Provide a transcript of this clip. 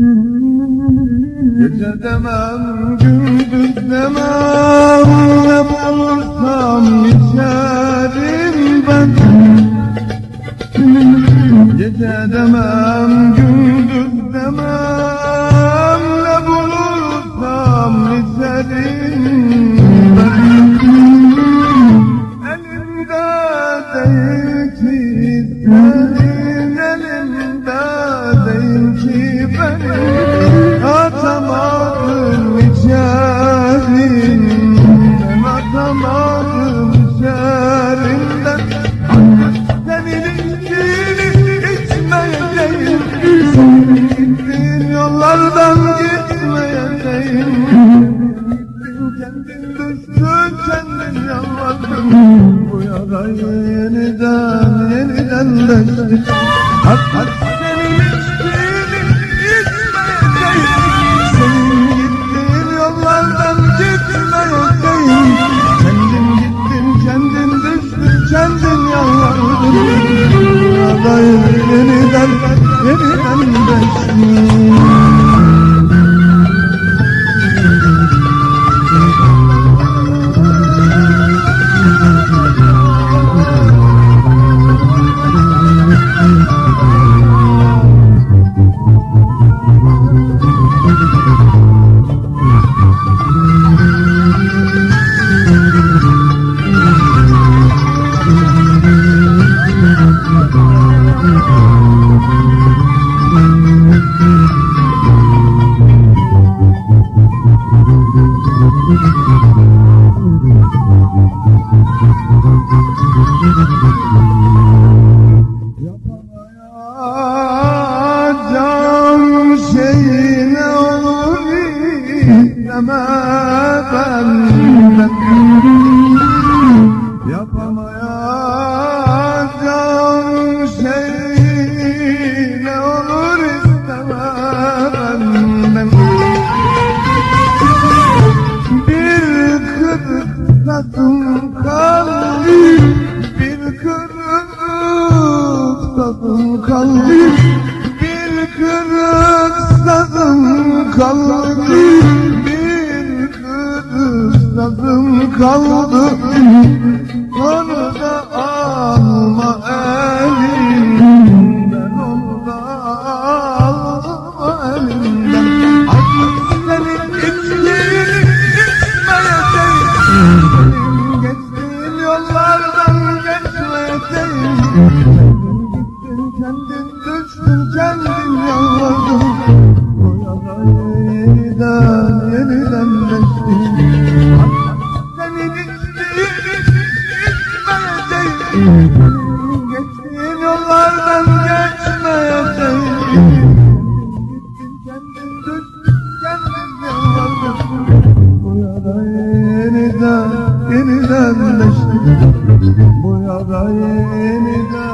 Gece demem, gündüz demem Ne bulursam içerim ben. Gece demem, yeniden yeniden deştin Hak hak senin içmeyeceğim Senin gittiğin yollardan gitmeyeceğim Kendin gittin kendin düştün kendin yalvardın. Bu yarayı yeniden yeniden deştin isteme benden Yapamayacağım şey ne olur isteme benden Bir kırık tadım kaldı Bir kırık tadım kaldı. Bir kırık tadım kaldı tadım kaldı. Onu da alma elimden Onu da alma elimden Artık senin içtiğini içmeyeceğim Senin geçtiğin yollardan geçmeyeceğim Kendin gittin kendin geçtiğin yollardan geçmeyeceğim Gittin kendin düştün kendin yalvardın Bu yara yeniden yeniden leştin Bu yara yeniden